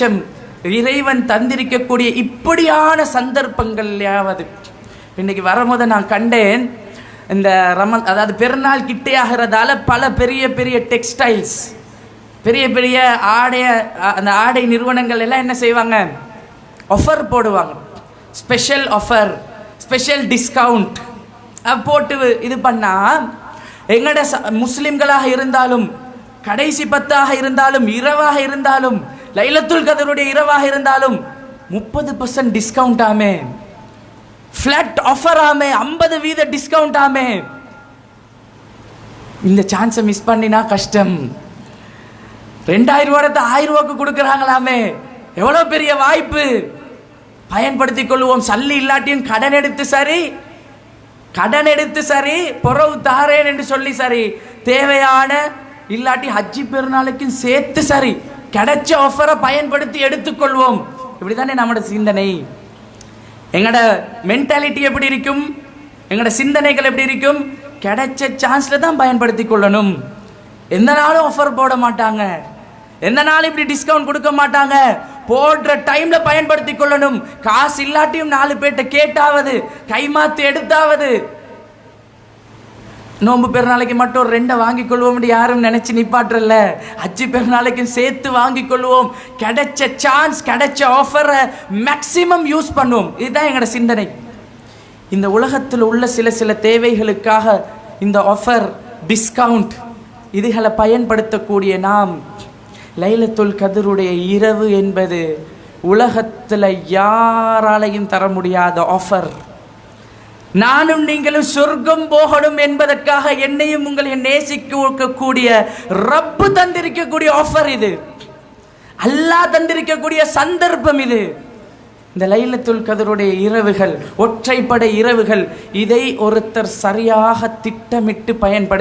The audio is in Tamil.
பட்சம் இறைவன் தந்திருக்கக்கூடிய இப்படியான சந்தர்ப்பங்கள்லையாவது இன்னைக்கு வரும்போது நான் கண்டேன் இந்த ரம அதாவது பெருநாள் கிட்டே ஆகிறதால பல பெரிய பெரிய டெக்ஸ்டைல்ஸ் பெரிய பெரிய ஆடைய அந்த ஆடை நிறுவனங்கள் எல்லாம் என்ன செய்வாங்க? ஆஃபர் போடுவாங்க. ஸ்பெஷல் ஆஃபர் ஸ்பெஷல் டிஸ்கவுண்ட் போட்டு இது பண்ணால் எங்கட ச இருந்தாலும் கடைசி பத்தாக இருந்தாலும் இரவாக இருந்தாலும் லைலத்துல் கதருடைய இரவாக இருந்தாலும் முப்பது பர்சன்ட் டிஸ்கவுண்ட் ஆமே. ஃப்ளாட் ஆஃபர் ஆமே ஐம்பது வீத டிஸ்கவுண்ட் ஆமே. இந்த சான்ஸை மிஸ் பண்ணினா கஷ்டம். ரெண்டாயிரம் ரூபாய் ஆயிரம் ரூபாய்க்கு கொடுக்குறாங்களாமே. எவ்வளோ பெரிய வாய்ப்பு. பயன்படுத்திக் கொள்வோம். சல்லி இல்லாட்டியும் கடன் எடுத்து சரி கடன் எடுத்து சரி பொறவு தாரேன் என்று சொல்லி சரி. தேவையான இல்லாட்டி ஹஜ்ஜி பெருநாளுக்கும் சேர்த்து சரி. கிடைச்ச ஆஃபரை பயன்படுத்தி எடுத்துக்கொள்வோம். இப்படிதானே நம்மளோட சிந்தனை. எங்களோட மென்டாலிட்டி எப்படி இருக்கும்? எங்களோட சிந்தனைகள் எப்படி இருக்கும்? கிடைச்ச சான்ஸில் தான் பயன்படுத்தி கொள்ளணும். எந்த நாளும் ஆஃபர் போட மாட்டாங்க. எந்த நாளும் இப்படி டிஸ்கவுண்ட் கொடுக்க மாட்டாங்க. போடுற டைம்ல பயன்படுத்தி கொள்ளணும். காசு இல்லாட்டியும் நாலு பேர்கிட்ட கேட்டாவது கைமாத்து எடுத்தாவது. நோன்பு பெருநாளைக்கு மட்டும் ரெண்டை வாங்கி கொள்வோம் யாரும் நினைச்சு நிப்பாட்டுறல அச்சு பெருநாளைக்கும் சேர்த்து வாங்கி கொள்வோம். கிடைச்ச சான்ஸ் கிடைச்ச ஆஃபரை மேக்சிமம் யூஸ் பண்ணுவோம். இதுதான் எங்களோட சிந்தனை. இந்த உலகத்தில் உள்ள சில சில தேவைகளுக்காக இந்த ஆஃபர் டிஸ்கவுண்ட் இதுகளை பயன்படுத்தக்கூடிய நாம் லைலத்துல் கதிருடைய இரவு என்பது உலகத்தில் யாராலையும் தர முடியாத ஆஃபர் நானும் நீங்களும் சொர்க்கம் போகணும் என்பதற்காக என்னையும் உங்களையும் நேசிக்கக்கூடிய ரப்பு தந்திருக்கக்கூடிய ஆஃபர் இது. அல்லாஹ் தந்திருக்கக்கூடிய சந்தர்ப்பம் இது. இந்த லைலத்துல் கதருடைய இரவுகள் ஒற்றைப்படை இரவுகள் இதை ஒருத்தர் சரியாக திட்டமிட்டு பயன்படுத்த